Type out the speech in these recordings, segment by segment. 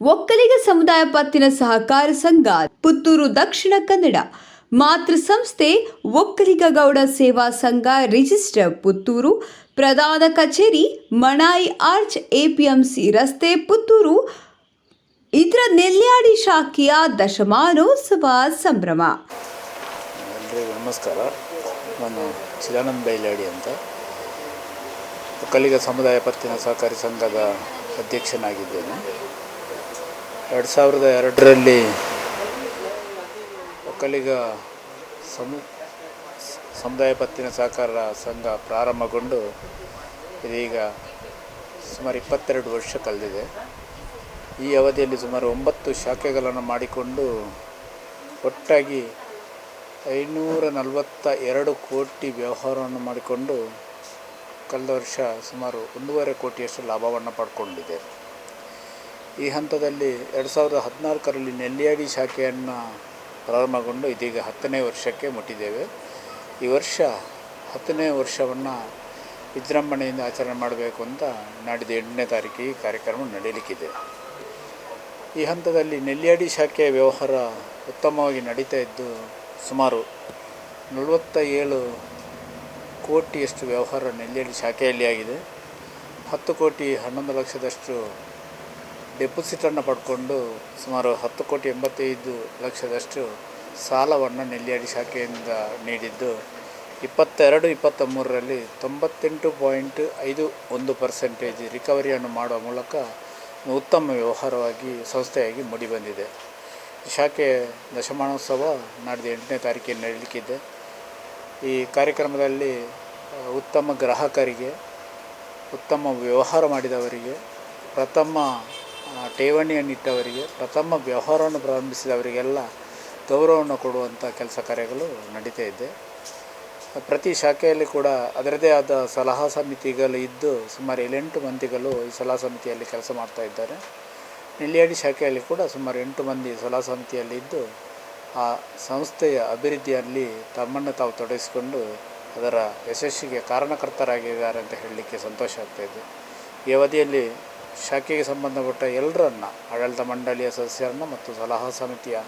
ಒಕ್ಕಲಿಗ ಸಮುದಾಯ ಪತ್ತಿನ ಸಹಕಾರ ಸಂಘ, ಪುತ್ತೂರು ದಕ್ಷಿಣ ಕನ್ನಡ. ಮಾತೃ ಸಂಸ್ಥೆ ಒಕ್ಕಲಿಗ ಗೌಡ ಸೇವಾ ಸಂಘ ರಿಜಿಸ್ಟರ್ ಪುತ್ತೂರು. ಪ್ರಧಾನ ಕಚೇರಿ ಮಣಾಯಿ ಆರ್ಚ್ ಎಪಿಎಂಸಿ ರಸ್ತೆ ಪುತ್ತೂರು. ಇದರ ನೆಲ್ಯಾಡಿ ಶಾಖೆಯ ದಶಮಾನೋತ್ಸವ ಸಂಭ್ರಮ. ನಮಸ್ಕಾರ. ನಾನು ಚಿದಾನಂದ ಬೈಲಾಡಿ ಅಂತ. ಒಕ್ಕಲಿಗ ಸಮುದಾಯ ಪತ್ತಿನ ಸಹಕಾರಿ ಸಂಘದ ಅಧ್ಯಕ್ಷನಾಗಿದ್ದೇನೆ. ಎರಡು ಸಾವಿರದ ಎರಡರಲ್ಲಿ ಒಕ್ಕಲಿಗ ಸಮು, ಸಮುದಾಯ ಪತ್ತಿನ ಸಹಕಾರ ಸಂಘ ಪ್ರಾರಂಭಗೊಂಡು ಇದೀಗ ಸುಮಾರು ಇಪ್ಪತ್ತೆರಡು ವರ್ಷ ಕಳೆದಿದೆ. ಈ ಅವಧಿಯಲ್ಲಿ ಸುಮಾರು ಒಂಬತ್ತು ಶಾಖೆಗಳನ್ನು ಮಾಡಿಕೊಂಡು ಒಟ್ಟಾಗಿ ಐನೂರ ನಲವತ್ತ ಎರಡು ಕೋಟಿ ವ್ಯವಹಾರವನ್ನು ಮಾಡಿಕೊಂಡು ಕಳೆದ ವರ್ಷ ಸುಮಾರು ಒಂದೂವರೆ ಕೋಟಿಯಷ್ಟು ಲಾಭವನ್ನು ಪಡ್ಕೊಂಡಿದೆ. ಈ ಹಂತದಲ್ಲಿ ಎರಡು ಸಾವಿರದ ಹದಿನಾಲ್ಕರಲ್ಲಿ ನೆಲ್ಲಿಯಾಡಿ ಶಾಖೆಯನ್ನು ಪ್ರಾರಂಭಗೊಂಡು ಇದೀಗ ಹತ್ತನೇ ವರ್ಷಕ್ಕೆ ಮುಟ್ಟಿದ್ದೇವೆ. ಈ ವರ್ಷ ಹತ್ತನೇ ವರ್ಷವನ್ನು ವಿಜೃಂಭಣೆಯಿಂದ ಆಚರಣೆ ಮಾಡಬೇಕು ಅಂತ ನಾಡಿದ ಎಂಟನೇ ತಾರೀಕಿಗೆ ಈ ಕಾರ್ಯಕ್ರಮ ನಡೆಯಲಿಕ್ಕಿದೆ ಈ ಹಂತದಲ್ಲಿ ನೆಲ್ಲಿಯಾಡಿ ಶಾಖೆಯ ವ್ಯವಹಾರ ಉತ್ತಮವಾಗಿ ನಡೀತಾ ಇದ್ದು ಸುಮಾರು ನಲವತ್ತ ಏಳು ಕೋಟಿಯಷ್ಟು ವ್ಯವಹಾರ ನೆಲ್ಲಿಯಾಡಿ ಶಾಖೆಯಲ್ಲಿ ಆಗಿದೆ. ಹತ್ತು ಕೋಟಿ ಹನ್ನೊಂದು ಲಕ್ಷದಷ್ಟು ಡೆಪಾಸಿಟನ್ನು ಪಡ್ಕೊಂಡು ಸುಮಾರು ಹತ್ತು ಕೋಟಿ ಎಂಬತ್ತೈದು ಲಕ್ಷದಷ್ಟು ಸಾಲವನ್ನು ನೆಲ್ಲಿಯಾಡಿ ಶಾಖೆಯಿಂದ ನೀಡಿದ್ದು, ಇಪ್ಪತ್ತೆರಡು ಇಪ್ಪತ್ತ ಮೂರರಲ್ಲಿ ತೊಂಬತ್ತೆಂಟು ಪಾಯಿಂಟ್ ಐದು ಒಂದು ಪರ್ಸೆಂಟೇಜ್ ರಿಕವರಿಯನ್ನು ಮಾಡುವ ಮೂಲಕ ಉತ್ತಮ ವ್ಯವಹಾರವಾಗಿ, ಸಂಸ್ಥೆಯಾಗಿ ಮೂಡಿಬಂದಿದೆ. ಶಾಖೆ ದಶಮಾನೋತ್ಸವ ನಾಡಿದ ಎಂಟನೇ ತಾರೀಕಿಗೆ ನಡೀಲಿಕ್ಕಿದೆ ಈ ಕಾರ್ಯಕ್ರಮದಲ್ಲಿ ಉತ್ತಮ ಗ್ರಾಹಕರಿಗೆ, ಉತ್ತಮ ವ್ಯವಹಾರ ಮಾಡಿದವರಿಗೆ, ಪ್ರಥಮ ಠೇವಣಿಯನ್ನಿಟ್ಟವರಿಗೆ, ಪ್ರಥಮ ವ್ಯವಹಾರವನ್ನು ಪ್ರಾರಂಭಿಸಿದವರಿಗೆಲ್ಲ ಗೌರವವನ್ನು ಕೊಡುವಂಥ ಕೆಲಸ ಕಾರ್ಯಗಳು ನಡೀತಾ ಇದೆ. ಪ್ರತಿ ಶಾಖೆಯಲ್ಲಿ ಕೂಡ ಅದರದೇ ಆದ ಸಲಹಾ ಸಮಿತಿಗಳು ಇದ್ದು ಸುಮಾರು ಏಳೆಂಟು ಮಂದಿಗಳು ಈ ಸಲಹಾ ಸಮಿತಿಯಲ್ಲಿ ಕೆಲಸ ಮಾಡ್ತಾ ಇದ್ದಾರೆ. ನೆಲ್ಲಿಯಾಡಿ ಶಾಖೆಯಲ್ಲಿ ಕೂಡ ಸುಮಾರು ಎಂಟು ಮಂದಿ ಸಲಹಾ ಸಮಿತಿಯಲ್ಲಿ ಇದ್ದು ಆ ಸಂಸ್ಥೆಯ ಅಭಿವೃದ್ಧಿಯಲ್ಲಿ ತಮ್ಮನ್ನು ತಾವು ತೊಡಗಿಸಿಕೊಂಡು ಅದರ ಯಶಸ್ಸಿಗೆ ಕಾರಣಕರ್ತರಾಗಿದ್ದಾರೆ ಅಂತ ಹೇಳಲಿಕ್ಕೆ ಸಂತೋಷ ಆಗ್ತಾಯಿದೆ ಈ ಅವಧಿಯಲ್ಲಿ ಶಾಖೆಗೆ ಸಂಬಂಧಪಟ್ಟ ಎಲ್ಲರನ್ನ ಆಡಳಿತ ಮಂಡಳಿಯ ಸದಸ್ಯರನ್ನು ಮತ್ತು ಸಲಹಾ ಸಮಿತಿಯ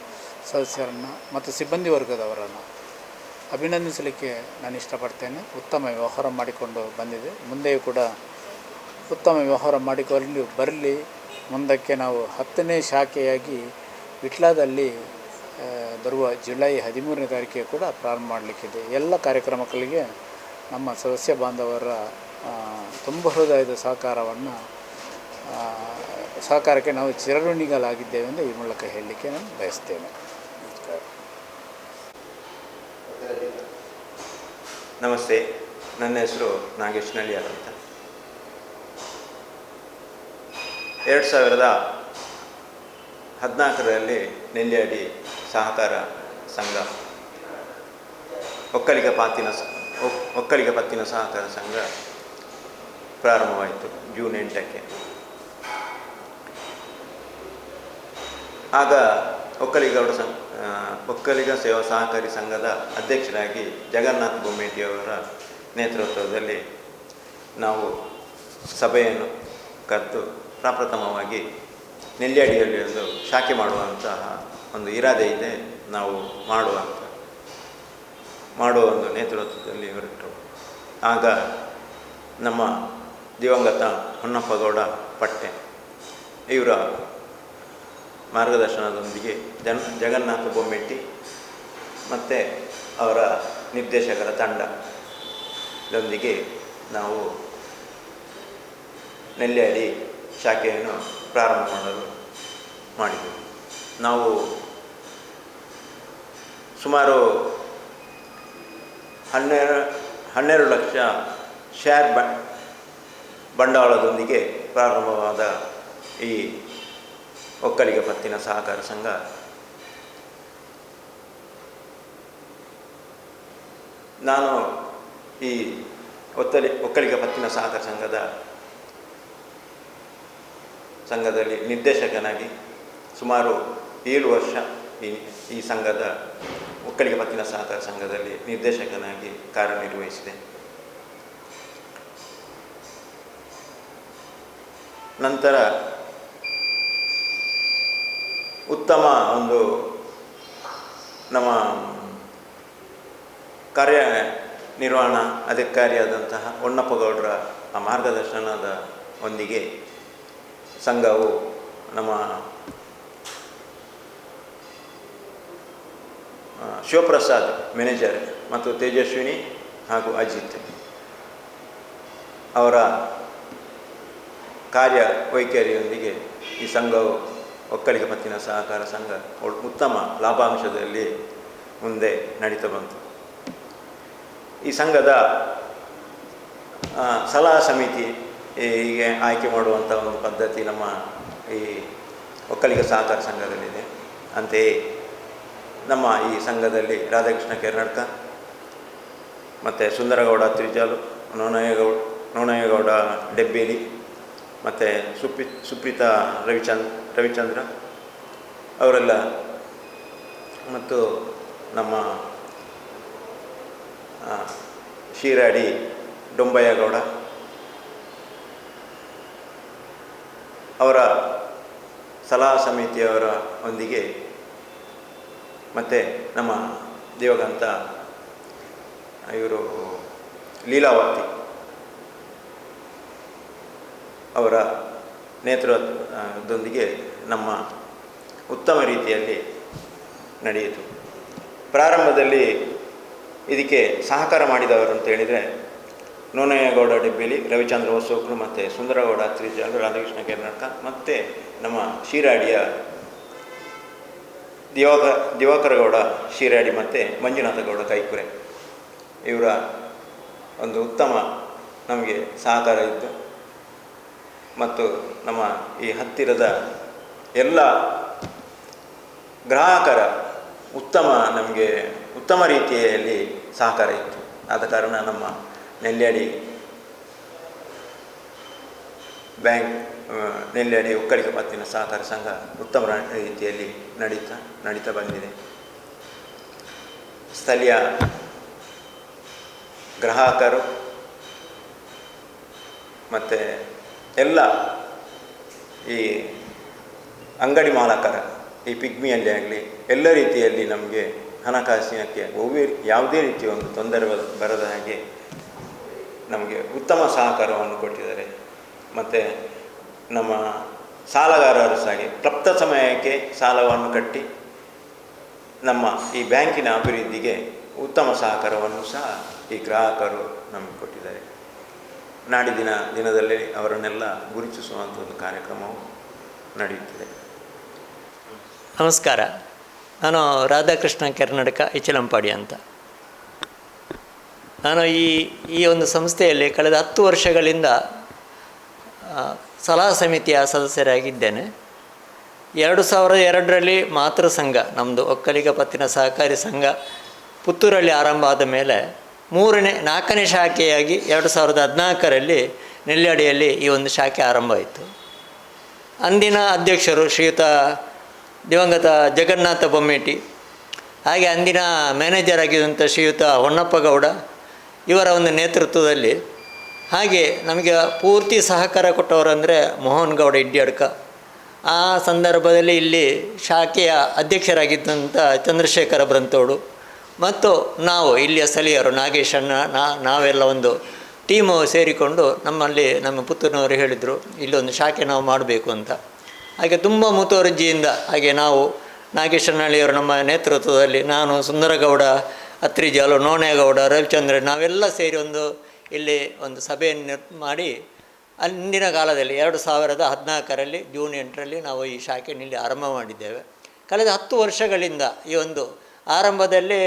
ಸದಸ್ಯರನ್ನು ಮತ್ತು ಸಿಬ್ಬಂದಿ ವರ್ಗದವರನ್ನು ಅಭಿನಂದಿಸಲಿಕ್ಕೆ ನಾನು ಇಷ್ಟಪಡ್ತೇನೆ. ಉತ್ತಮ ವ್ಯವಹಾರ ಮಾಡಿಕೊಂಡು ಬಂದಿದೆ. ಮುಂದೆಯೂ ಕೂಡ ಉತ್ತಮ ವ್ಯವಹಾರ ಮಾಡಿಕೊಂಡು ಬರಲಿ. ಮುಂದಕ್ಕೆ ನಾವು ಹತ್ತನೇ ಶಾಖೆಯಾಗಿ ವಿಟ್ಲಾದಲ್ಲಿ ಬರುವ ಜುಲೈ ಹದಿಮೂರನೇ ತಾರೀಕಿಗೆ ಕೂಡ ಪ್ರಾರಂಭ ಮಾಡಲಿಕ್ಕಿದೆ. ಎಲ್ಲ ಕಾರ್ಯಕ್ರಮಗಳಿಗೆ ನಮ್ಮ ಸದಸ್ಯ ಬಾಂಧವರ ತುಂಬ ಹೃದಯದ ಸಹಕಾರವನ್ನು ಸಹಕಾರಕ್ಕೆ ನಾವು ಚಿರಋಣಿಗಳಾಗಿದ್ದೇವೆ ಎಂದು ಈ ಮೂಲಕ ಹೇಳಲಿಕ್ಕೆ ನಾನು ಬಯಸ್ತೇನೆ. ನಮಸ್ತೆ. ನನ್ನ ಹೆಸರು ನಾಗೇಶ್ ನಳಿಯಾರ್ ಅಂತ. ಎರಡು ಸಾವಿರದ ಹದಿನಾಲ್ಕರಲ್ಲಿ ನೆಲ್ಲಿಯಾಡಿ ಸಹಕಾರ ಸಂಘ, ಒಕ್ಕಲಿಗ ಪಾತಿನ ಒಕ್- ಒಕ್ಕಲಿಗ ಪತ್ತಿನ ಸಹಕಾರ ಸಂಘ ಪ್ರಾರಂಭವಾಯಿತು ಜೂನ್ ಎಂಟಕ್ಕೆ. ಆಗ ಒಕ್ಕಲಿಗೌಡ ಸಂಘ ಒಕ್ಕಲಿಗ ಸೇವಾ ಸಹಕಾರಿ ಸಂಘದ ಅಧ್ಯಕ್ಷರಾಗಿ ಜಗನ್ನಾಥ ಬೊಮ್ಮೇಟಿಯವರ ನೇತೃತ್ವದಲ್ಲಿ ನಾವು ಸಭೆಯನ್ನು ಕರೆದು ಪ್ರಪ್ರಥಮವಾಗಿ ನೆಲ್ಲಿಯಡಿಯಲ್ಲಿ ಒಂದು ಶಾಖೆ ಮಾಡುವಂತಹ ಒಂದು ಇರಾದೆ ಇದೆ ನಾವು ಮಾಡುವಂಥ ಮಾಡುವ ಒಂದು ನೇತೃತ್ವದಲ್ಲಿ ಹೊರಟರು ಆಗ ನಮ್ಮ ದಿವಂಗತ ಹೊನ್ನಪ್ಪಗೌಡ ಪಟ್ಟೆ, ಇವರ ಮಾರ್ಗದರ್ಶನದೊಂದಿಗೆ ಜನ್ ಜಗನ್ನಾಥ ಬೊಮ್ಮೆಟ್ಟಿ ಮತ್ತು ಅವರ ನಿರ್ದೇಶಕರ ತಂಡದೊಂದಿಗೆ ನಾವು ನೆಲ್ಲಿಯಡಿ ಶಾಖೆಯನ್ನು ಪ್ರಾರಂಭ ಮಾಡಲು ಮಾಡಿದೆವು. ನಾವು ಸುಮಾರು ಹನ್ನೆರಡು ಹನ್ನೆರಡು ಲಕ್ಷ ಶೇರ್ ಬಂಡವಾಳದೊಂದಿಗೆ ಪ್ರಾರಂಭವಾದ ಈ ಒಕ್ಕಲಿಗ ಪತ್ತಿನ ಸಹಕಾರ ಸಂಘ. ನಾನು ಈ ಒತ್ತಲಿ, ಒಕ್ಕಲಿಗ ಪತ್ತಿನ ಸಹಕಾರ ಸಂಘದ ಸಂಘದಲ್ಲಿ ನಿರ್ದೇಶಕನಾಗಿ ಸುಮಾರು ಏಳು ವರ್ಷ ಈ ಈ ಸಂಘದ ಒಕ್ಕಲಿಗ ಪತ್ತಿನ ಸಹಕಾರ ಸಂಘದಲ್ಲಿ ನಿರ್ದೇಶಕನಾಗಿ ಕಾರ್ಯನಿರ್ವಹಿಸಿದೆ. ನಂತರ ಉತ್ತಮ ಒಂದು ನಮ್ಮ ಕಾರ್ಯ ನಿರ್ವಹಣಾ ಅಧಿಕಾರಿಯಾದಂತಹ ಹೊನ್ನಪ್ಪಗೌಡರ ಆ ಮಾರ್ಗದರ್ಶನದ ಒಂದಿಗೆ ಸಂಘವು ನಮ್ಮ ಶಿವಪ್ರಸಾದ್ ಮ್ಯಾನೇಜರ್ ಮತ್ತು ತೇಜಸ್ವಿನಿ ಹಾಗೂ ಅಜಿತ್ ಅವರ ಕಾರ್ಯ ವೈಖರಿಯೊಂದಿಗೆ ಈ ಸಂಘವು ಒಕ್ಕಲಿಗ ಪತ್ತಿನ ಸಹಕಾರ ಸಂಘ ಉತ್ತಮ ಲಾಭಾಂಶದಲ್ಲಿ ಮುಂದೆ ನಡೀತಾ ಬಂತು. ಈ ಸಂಘದ ಸಲಹಾ ಸಮಿತಿ ಹೀಗೆ ಆಯ್ಕೆ ಮಾಡುವಂಥ ಒಂದು ಪದ್ಧತಿ ನಮ್ಮ ಈ ಒಕ್ಕಲಿಗ ಸಹಕಾರ ಸಂಘದಲ್ಲಿದೆ. ಅಂತೆಯೇ ನಮ್ಮ ಈ ಸಂಘದಲ್ಲಿ ರಾಧಾಕೃಷ್ಣ ಕೇರ್ನಾಡ್ಕ, ಮತ್ತು ಸುಂದರಗೌಡ ತ್ರಿಜಾಲು ನೋನಯ್ಯಗೌಡ ನೋನಯ್ಯಗೌಡ ಡೆಬ್ಬೇಲಿ ಮತ್ತು ಸುಪ್ರಿ ಸುಪ್ರೀತಾ ರವಿಚಂದ್ ರವಿಚಂದ್ರ ಅವರೆಲ್ಲ ಮತ್ತು ನಮ್ಮ ಶಿರಾಡಿ ಡೊಂಬಯ್ಯಗೌಡ ಅವರ ಸಲಹಾ ಸಮಿತಿಯವರ ಒಂದಿಗೆ ಮತ್ತು ನಮ್ಮ ದೇವಗಂತ, ಇವರು ಲೀಲಾವತಿ ಅವರ ನೇತೃತ್ವದೊಂದಿಗೆ ನಮ್ಮ ಉತ್ತಮ ರೀತಿಯಲ್ಲಿ ನಡೆಯಿತು. ಪ್ರಾರಂಭದಲ್ಲಿ ಇದಕ್ಕೆ ಸಹಕಾರ ಮಾಡಿದವರು ಅಂತ ಹೇಳಿದರೆ ನೋನಯ್ಯಗೌಡ ಡಿಬ್ಬೇಲಿ, ರವಿಚಂದ್ರ ಹೊಸೋಕ್ರು ಮತ್ತು ಸುಂದರಗೌಡ, ತ್ರಿಜಾಲು, ರಾಧಾಕೃಷ್ಣ ಕರ್ನಾಟಕ ಮತ್ತು ನಮ್ಮ ಶಿರಾಡಿಯ ದಿವಾಕ, ದಿವಾಕರಗೌಡ ಶಿರಾಡಿ ಮತ್ತು ಮಂಜುನಾಥಗೌಡ ಕೈಕುರೆ. ಇವರ ಒಂದು ಉತ್ತಮ ನಮಗೆ ಸಹಕಾರ ಇದ್ದು ಮತ್ತು ನಮ್ಮ ಈ ಹತ್ತಿರದ ಎಲ್ಲ ಗ್ರಾಹಕರ ಉತ್ತಮ ನಮಗೆ ಉತ್ತಮ ರೀತಿಯಲ್ಲಿ ಸಹಕಾರ ಇತ್ತು. ಆದ ಕಾರಣ ನಮ್ಮ ನೆಲ್ಯಾಡಿ ಬ್ಯಾಂಕ್ ನೆಲ್ಯಾಡಿ ಒಕ್ಕಲಿಗ ಪತ್ತಿನ ಸಹಕಾರ ಸಂಘ ಉತ್ತಮ ರೀತಿಯಲ್ಲಿ ನಡೀತಾ ನಡೀತಾ ಬಂದಿದೆ. ಸ್ಥಳೀಯ ಗ್ರಾಹಕರು ಮತ್ತು ಎಲ್ಲ ಈ ಅಂಗಡಿ ಮಾಲಕರ, ಈ ಪಿಗ್ಮಿಯಲ್ಲಿ ಆಗಲಿ, ಎಲ್ಲ ರೀತಿಯಲ್ಲಿ ನಮಗೆ ಹಣಕಾಸಿನಕ್ಕೆ ಒವ್ವೇ ಯಾವುದೇ ರೀತಿಯ ಒಂದು ತೊಂದರೆ ಬರದ ಹಾಗೆ ನಮಗೆ ಉತ್ತಮ ಸಹಕಾರವನ್ನು ಕೊಟ್ಟಿದ್ದಾರೆ. ಮತ್ತು ನಮ್ಮ ಸಾಲಗಾರರು ಸಹ ಹಾಗೆ ಕ್ಲಪ್ತ ಸಮಯಕ್ಕೆ ಸಾಲವನ್ನು ಕಟ್ಟಿ ನಮ್ಮ ಈ ಬ್ಯಾಂಕಿನ ಅಭಿವೃದ್ಧಿಗೆ ಉತ್ತಮ ಸಹಕಾರವನ್ನು ಸಹ ಈ ಗ್ರಾಹಕರು ನಮಗೆ ಕೊಟ್ಟಿದ್ದಾರೆ. ನಾಡಿದಿನ ದಿನದಲ್ಲಿ ಅವರನ್ನೆಲ್ಲ ಗುರುತಿಸುವಂಥ ಒಂದು ಕಾರ್ಯಕ್ರಮವು ನಡೆಯುತ್ತದೆ. ನಮಸ್ಕಾರ. ನಾನು ರಾಧಾಕೃಷ್ಣ ಕರ್ನಾಟಕ ಇಚಲಂಪಾಡಿ ಅಂತ. ನಾನು ಈ ಈ ಒಂದು ಸಂಸ್ಥೆಯಲ್ಲಿ ಕಳೆದ ಹತ್ತು ವರ್ಷಗಳಿಂದ ಸಲಹಾ ಸಮಿತಿಯ ಸದಸ್ಯರಾಗಿದ್ದೇನೆ. ಎರಡು ಸಾವಿರದ ಎರಡರಲ್ಲಿ ಮಾತೃ ಸಂಘ ನಮ್ಮದು ಒಕ್ಕಲಿಗ ಪತ್ತಿನ ಸಹಕಾರಿ ಸಂಘ ಪುತ್ತೂರಲ್ಲಿ ಆರಂಭ ಆದ ಮೇಲೆ ಮೂರನೇ, ನಾಲ್ಕನೇ ಶಾಖೆಯಾಗಿ ಎರಡು ಸಾವಿರದ ಹದಿನಾಲ್ಕರಲ್ಲಿ ನೆಲ್ಲಡಿಯಲ್ಲಿ ಈ ಒಂದು ಶಾಖೆ ಆರಂಭವಾಯಿತು ಅಂದಿನ ಅಧ್ಯಕ್ಷರು ಶ್ರೀಯುತ ದಿವಂಗತ ಜಗನ್ನಾಥ ಬೊಮ್ಮೇಟಿ, ಹಾಗೆ ಅಂದಿನ ಮ್ಯಾನೇಜರ್ ಆಗಿದ್ದಂಥ ಶ್ರೀಯುತ ಹೊನ್ನಪ್ಪಗೌಡ ಇವರ ಒಂದು ನೇತೃತ್ವದಲ್ಲಿ, ಹಾಗೆ ನಮಗೆ ಪೂರ್ತಿ ಸಹಕಾರ ಕೊಟ್ಟವರಂದರೆ ಮೋಹನ್ ಗೌಡ ಇಡ್ಯಡ್ಕ. ಆ ಸಂದರ್ಭದಲ್ಲಿ ಇಲ್ಲಿ ಶಾಖೆಯ ಅಧ್ಯಕ್ಷರಾಗಿದ್ದಂಥ ಚಂದ್ರಶೇಖರ ಬ್ರಂತೋಡು ಮತ್ತು ನಾವು ಇಲ್ಲಿಯ ಸ್ಥಳೀಯರು ನಾಗೇಶಣ್ಣ ನಾ, ನಾವೆಲ್ಲ ಒಂದು ಟೀಮು ಸೇರಿಕೊಂಡು ನಮ್ಮಲ್ಲಿ ನಮ್ಮ ಪುತ್ತೂರಿನವರು ಹೇಳಿದರು, ಇಲ್ಲೊಂದು ಶಾಖೆ ನಾವು ಮಾಡಬೇಕು ಅಂತ. ಹಾಗೆ ತುಂಬ ಮುತುವರ್ಜಿಯಿಂದ, ಹಾಗೆ ನಾವು ನಾಗೇಶನಹಳ್ಳಿಯವರು ನಮ್ಮ ನೇತೃತ್ವದಲ್ಲಿ ನಾನು ಸುಂದರಗೌಡ ಅತ್ರಿಜಾಲು ನೋಣೇಗೌಡ ರವಿಚಂದ್ರ ನಾವೆಲ್ಲ ಸೇರಿ ಒಂದು ಇಲ್ಲಿ ಒಂದು ಸಭೆಯನ್ನು ಮಾಡಿ ಅಂದಿನ ಕಾಲದಲ್ಲಿ ಎರಡು ಸಾವಿರದ ಹದಿನಾಲ್ಕರಲ್ಲಿ, ಜೂನ್ ಎಂಟರಲ್ಲಿ ನಾವು ಈ ಶಾಖೆಯನ್ನು ಇಲ್ಲಿ ಆರಂಭ ಮಾಡಿದ್ದೇವೆ. ಕಳೆದ ಹತ್ತು ವರ್ಷಗಳಿಂದ ಈ ಒಂದು ಆರಂಭದಲ್ಲಿ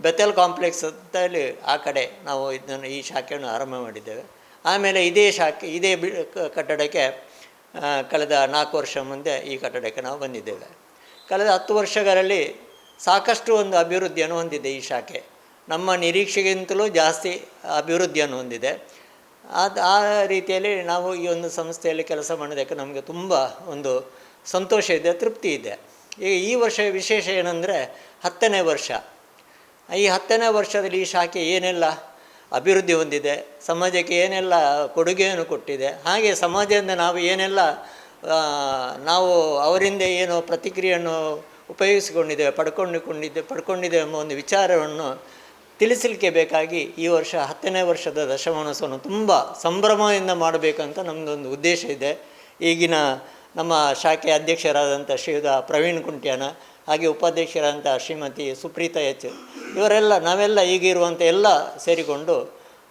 ಬೆತೆಲ್ ಕಾಂಪ್ಲೆಕ್ಸ್ ಅಂತೇಳಿ ಆ ಕಡೆ ನಾವು ಇದನ್ನು ಈ ಶಾಖೆಯನ್ನು ಆರಂಭ ಮಾಡಿದ್ದೇವೆ. ಆಮೇಲೆ ಇದೇ ಶಾಖೆ, ಇದೇ ಬಿ ಕಟ್ಟಡಕ್ಕೆ ಕಳೆದ ನಾಲ್ಕು ವರ್ಷ ಮುಂದೆ ಈ ಕಟ್ಟಡಕ್ಕೆ ನಾವು ಬಂದಿದ್ದೇವೆ. ಕಳೆದ ಹತ್ತು ವರ್ಷಗಳಲ್ಲಿ ಸಾಕಷ್ಟು ಒಂದು ಅಭಿವೃದ್ಧಿಯನ್ನು ಹೊಂದಿದೆ ಈ ಶಾಖೆ. ನಮ್ಮ ನಿರೀಕ್ಷೆಗಿಂತಲೂ ಜಾಸ್ತಿ ಅಭಿವೃದ್ಧಿಯನ್ನು ಹೊಂದಿದೆ. ಅದು ಆ ರೀತಿಯಲ್ಲಿ ನಾವು ಈ ಒಂದು ಸಂಸ್ಥೆಯಲ್ಲಿ ಕೆಲಸ ಮಾಡೋದಕ್ಕೆ ನಮಗೆ ತುಂಬ ಒಂದು ಸಂತೋಷ ಇದೆ, ತೃಪ್ತಿ ಇದೆ. ಈಗ ಈ ವರ್ಷ ವಿಶೇಷ ಏನಂದರೆ ಹತ್ತನೇ ವರ್ಷ. ಈ ಹತ್ತನೇ ವರ್ಷದಲ್ಲಿ ಈ ಶಾಖೆ ಏನೆಲ್ಲ ಅಭಿವೃದ್ಧಿ ಹೊಂದಿದೆ, ಸಮಾಜಕ್ಕೆ ಏನೆಲ್ಲ ಕೊಡುಗೆಯನ್ನು ಕೊಟ್ಟಿದೆ, ಹಾಗೆ ಸಮಾಜದಿಂದ ನಾವು ಏನೆಲ್ಲ ನಾವು ಅವರಿಂದ ಏನು ಪ್ರತಿಕ್ರಿಯೆಯನ್ನು ಉಪಯೋಗಿಸಿಕೊಂಡಿದ್ದೇವೆ, ಪಡ್ಕೊಂಡಿಕೊಂಡಿದ್ದೆ, ಪಡ್ಕೊಂಡಿದ್ದೇವೆ ಎಂಬ ಒಂದು ವಿಚಾರವನ್ನು ತಿಳಿಸಲಿಕ್ಕೆ ಬೇಕಾಗಿ ಈ ವರ್ಷ ಹತ್ತನೇ ವರ್ಷದ ದಶಮಾನೋತ್ಸವವನ್ನು ತುಂಬ ಸಂಭ್ರಮದಿಂದ ಮಾಡಬೇಕಂತ ನಮ್ಮದೊಂದು ಉದ್ದೇಶ ಇದೆ. ಈಗಿನ ನಮ್ಮ ಶಾಖೆ ಅಧ್ಯಕ್ಷರಾದಂಥ ಶ್ರೀಯುತ ಪ್ರವೀಣ್ ಕುಂಟ್ಯಾನ, ಹಾಗೆ ಉಪಾಧ್ಯಕ್ಷರಾದಂಥ ಶ್ರೀಮತಿ ಸುಪ್ರೀತಾ ಎಚ್, ಇವರೆಲ್ಲ ನಾವೆಲ್ಲ ಈಗಿರುವಂಥ ಎಲ್ಲ ಸೇರಿಕೊಂಡು